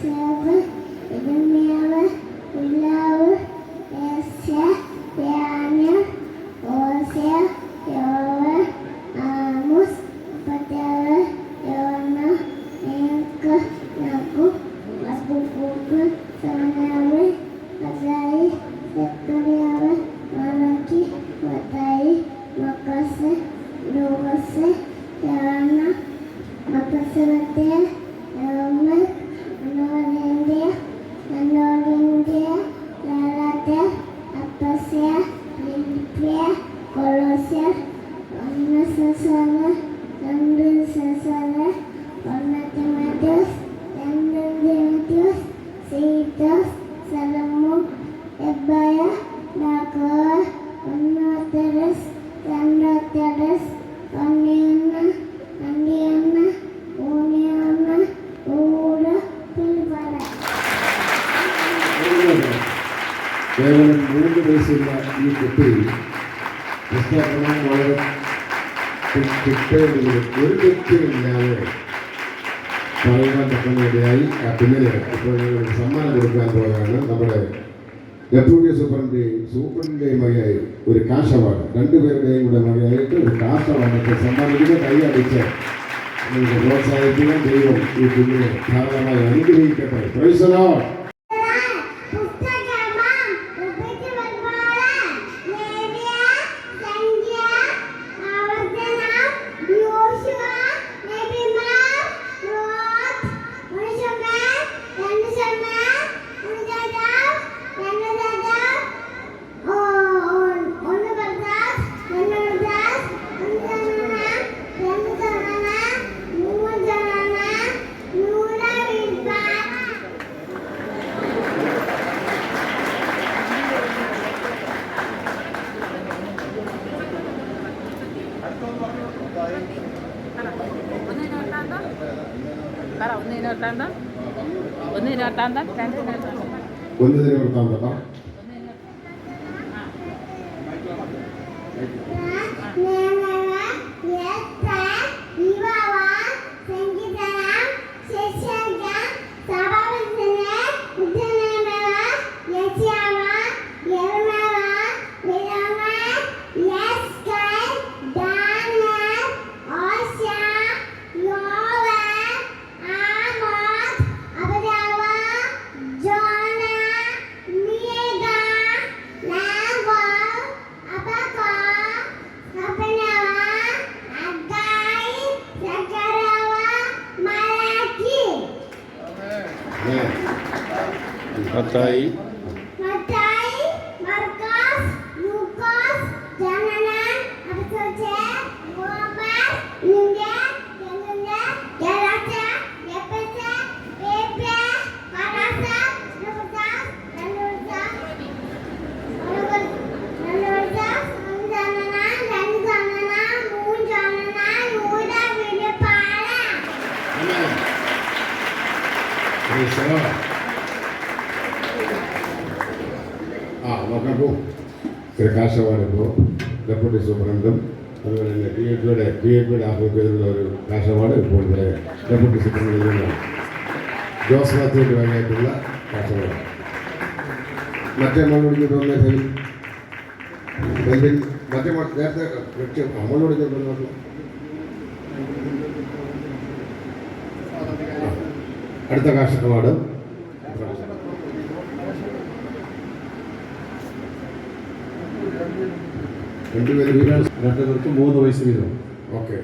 കസാവ് ഇടുമ്യാവ് ഉല്ലാവ് ഏസ്യ യാന ഓസ്യ Yoav ആമുസ് പറ്റാവ് യോന ഏക്ക നാക്കു അപ്പുപ്പൂക്ക് സമനാവ് അതായി സെക്കറിയാവ് മറക്കി മതായി മക്കസ് ലോകസ് യാന മക്കസവത്തേൽ Diye Kolosya Nasıl sana Tanrı sana കേവലം മൂന്ന് വയസ്സുള്ള ഈ കുട്ടി പുസ്തകം വളരെ കിട്ടേണ്ടതിൽ ഒരു വ്യക്തിയില്ലാതെ പറയാൻ പറ്റുന്നതിനായി പിന്നിൽ ഇപ്പോൾ ഞങ്ങൾ സമ്മാനം കൊടുക്കാൻ പോയാണ് നമ്മുടെ ഡെപ്യൂട്ടി സൂപ്രണ്ടിന്റെയും സൂപ്രണ്ടിന്റെയും മകയായി ഒരു കാശ അവാർഡ് രണ്ടുപേരുടെയും കൂടെ മകയായിട്ട് ഒരു കാശ അവാർഡൊക്കെ സമ്മാനിക്കുന്ന കൈ അടിച്ച് നിങ്ങൾക്ക് പ്രോത്സാഹിപ്പിക്കാൻ ദൈവം ഈ കുഞ്ഞിനെ ധാരാളമായി അനുഗ്രഹിക്കട്ടെ. പ്രൈസലോ പറ ഒന്ന് ഇരുപത്താന്ത ഒന്ന് ഇരുപത്താന്ത രണ്ട് ഇരുപത്താന്ത ഒന്ന് ദിനം Matai. Matai, Markus, Lukas, Janana, Abisoce, Romas, Yunda, Janunda, Jalaca, Yepesa, Bebe, Parasa, Lukasa, Danurza, Danurza, Janana, Janana, Mu Janana, Yuda, Yuda, Para. Amen. Terima kasih. പോ ഒരു കാശ് അവാർഡ് ഇപ്പോൾ ഡെപ്യൂട്ടി സൂപ്രണ്ടും അതുപോലെ തന്നെ പി എ പിയുടെ പി എ പിയുടെ ആഭിമുഖ്യത്തിലുള്ള ഒരു കാശ് അവാർഡ് ഇപ്പോൾ ഇവിടെ ഡെപ്യൂട്ടി സൂപ്രണ്ടിൽ നിന്നാണ് ജോസ് മാത്യുവിൻ്റെ വകയായിട്ടുള്ള കാശ് അവാർഡ് മറ്റേ മോളോട് ഇങ്ങോട്ട് വന്നേ സെലിൻ സെലിൻ മറ്റേ മോൾ നേരത്തെ വെച്ച് അമ്മളോട് ഇങ്ങോട്ട് വന്നു അടുത്ത കാശ് രണ്ടുപേരും രണ്ടുപേർക്കും മൂന്ന് വയസ്സ് വീതം. ഓക്കെ